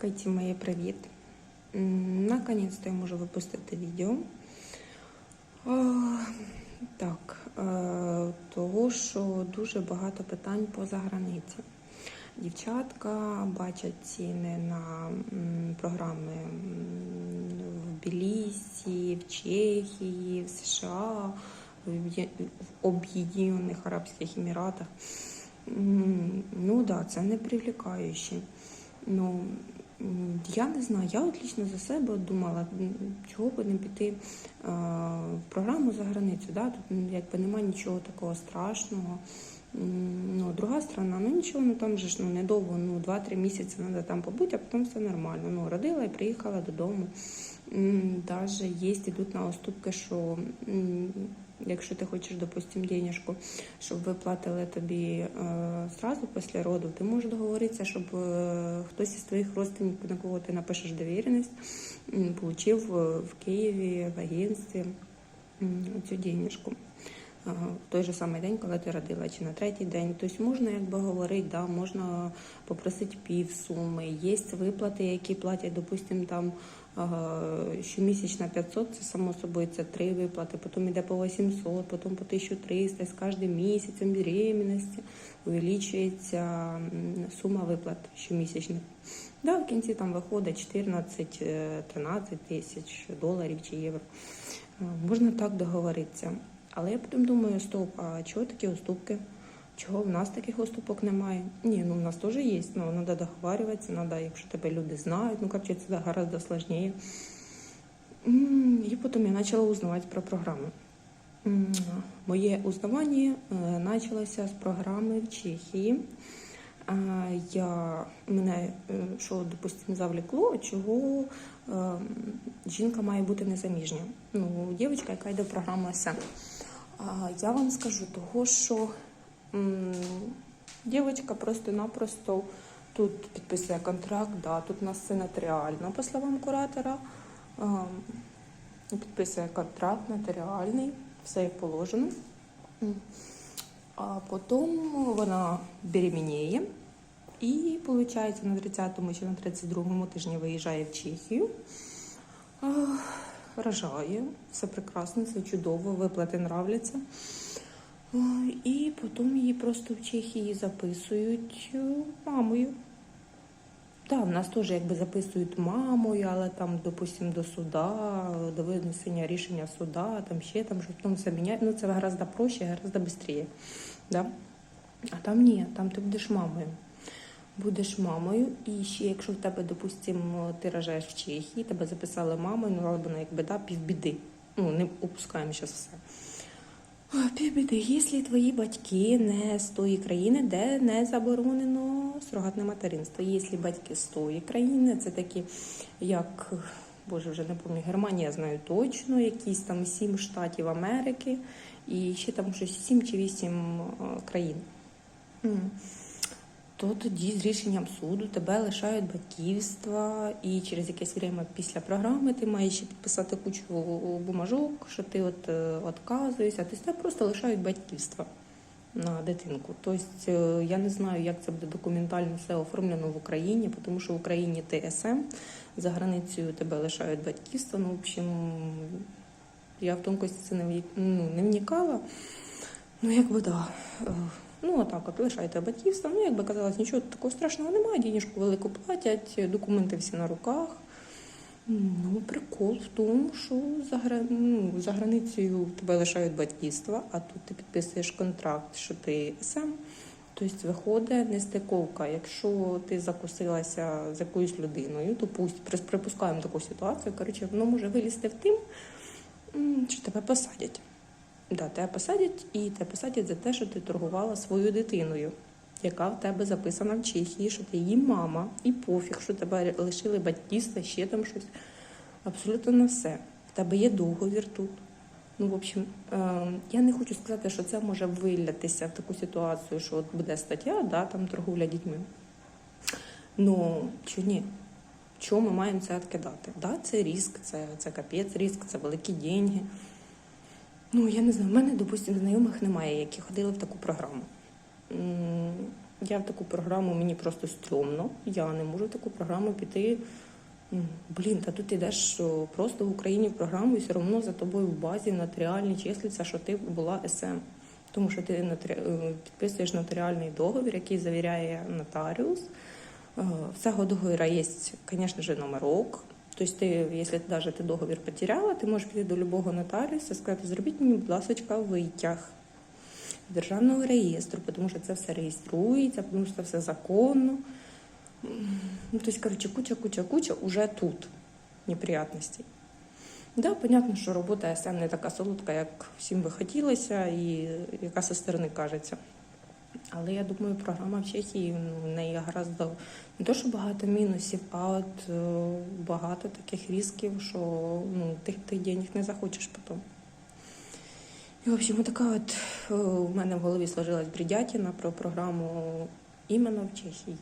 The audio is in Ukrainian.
Каті, моє привіт. М, Наконець-то я можу випустити відео. Так, е, того, що дуже багато питань по заграниці. Дівчатка бачать ціни на програми в Білісі, в Чехії, в США, в Об'єднаних Арабських Еміратах. Ну так, да, це не привлікаюче. Ну, я не знаю, я от лічно за себе думала, чого би не піти в програму за границю. Да? Тут якби немає нічого такого страшного. Ну, друга сторона, ну нічого, ну там же ж ну, недовго, ну 2-3 місяці треба там побути, а потім все нормально. Ну, родила і приїхала додому. Даже є, йдуть на уступки, що якщо ти хочеш, допустим, денежку, щоб виплатили тобі е, зразу після роду, ти можеш договоритися, щоб е, хтось із твоїх родственників, на кого ти напишеш довіреність, отримав е, в Києві, в агентстві цю денежку. Е, В той же самий день, коли ти родила, чи на третій день. Тобто можна якби говорити, да, можна попросити пів суми. Є виплати, які платять, допустимо, там е, щомісячно 500, це само собою це три виплати, потім йде по 800, потім по 1300, з кожним місяцем беременності увеличується сума виплат щомісячних. Да, в кінці там виходить 14-13 тисяч доларів чи євро. Е, Можна так договоритися. Але я потім думаю, стоп, а чого такі уступки? Чого в нас таких уступок немає? Ні, ну в нас теж є, ну треба договарюватися, треба, якщо тебе люди знають, ну короче, це гораздо сложніше. М, І потім я почала узнавати про програму. Моє узнавання е, почалося з програми в Чехії. Я, мене, е, що, допустимо, завлекло, чого е, жінка має бути незаміжня. Ну, дівчинка, яка йде в програму СМ. Я вам скажу того, що дівчинка просто-напросто тут підписує контракт, да, тут у нас все нотаріально, по словам куратора. Підписує контракт нотаріальний, все як положено. А потім вона беременіє і, виходить, на 30-му чи на 32-му тижні виїжджає в Чехію. А, Рожає, все прекрасно, все чудово, виплати нравляться. І потім її просто в Чехії записують е, мамою. Так, в нас теж якби записують мамою, але там, допустим, до суда, до винесення рішення суда, там ще там, щоб потім все міняти. Ну, це гораздо проще, гораздо швидше. Да? А там ні, там ти будеш мамою. Будеш мамою, і ще якщо в тебе, допустимо, ти рожаєш в Чехії, тебе записали мамою, ну але вона якби да, півбіди. Ну, не опускаємо зараз все. Півбіди, якщо твої батьки не з тої країни, де не заборонено сурогатне материнство. Якщо батьки з тої країни, це такі, як, боже, вже не пам'ятаю, Германія знаю точно, якісь там сім штатів Америки і ще там щось сім чи вісім е, країн. То тоді з рішенням суду тебе лишають батьківства, і через якесь время після програми ти маєш ще підписати кучу бумажок, що ти от е, відказуєшся, тобто тебе просто лишають батьківства на дитинку. Тобто е, я не знаю, як це буде документально все оформлено в Україні, тому що в Україні ти СМ, за границею тебе лишають батьківство. Ну, в общем, я в тонкості це не, ну, не вникала. Ну, якби да. Ну, отак, от лишайте батьківство. Ну, якби казалось, нічого такого страшного немає, денежку велику платять, документи всі на руках. Ну, прикол в тому, що за, гра... ну, за границею тебе лишають батьківства, а тут ти підписуєш контракт, що ти сам. Тобто виходить нестиковка. Якщо ти закусилася з якоюсь людиною, то пусть припускаємо таку ситуацію. Коротше, воно може вилізти в тим, що тебе посадять. Да, тебе посадять і тебе посадять за те, що ти торгувала своєю дитиною, яка в тебе записана в Чехії, що ти її мама, і пофіг, що тебе лишили батьківства, ще там щось. Абсолютно на все. В тебе є договір тут. Ну, в общем, е, я не хочу сказати, що це може вилятися в таку ситуацію, що от буде стаття, да, там торговля дітьми. Ну, чи ні? Чому ми маємо це відкидати? Да, це риск, це, це капець риск, це великі деньги. Ну, я не знаю, в мене, допустимо, знайомих немає, які ходили в таку програму. Я в таку програму мені просто стрьомно. Я не можу в таку програму піти. Блін, та тут ідеш що просто в Україні в програму і все одно за тобою в базі нотаріальній числиться, що ти була СМ. Тому що ти е, підписуєш нотаріальний договір, який завіряє нотаріус. Е, В договора є, звісно номерок. Тобто, ти, якщо ти навіть ти договір потеряла, ти можеш піти до любого нотаріуса і сказати, зробіть мені, будь ласка, витяг державного реєстру, тому що це все реєструється, тому що це все законно. Ну, тобто, коротше, куча, куча, куча уже тут неприятностей. Да, понятно, що робота СМ не така солодка, як всім би хотілося, і яка зі сторони кажеться. Але я думаю, програма в Чехії ну, в неї гораздо не то, що багато мінусів, а от е, багато таких різків, що ну, ти тих денег не захочеш потім. І, в общем, така от е, у мене в голові сложилась бредятіна про програму іменно в Чехії.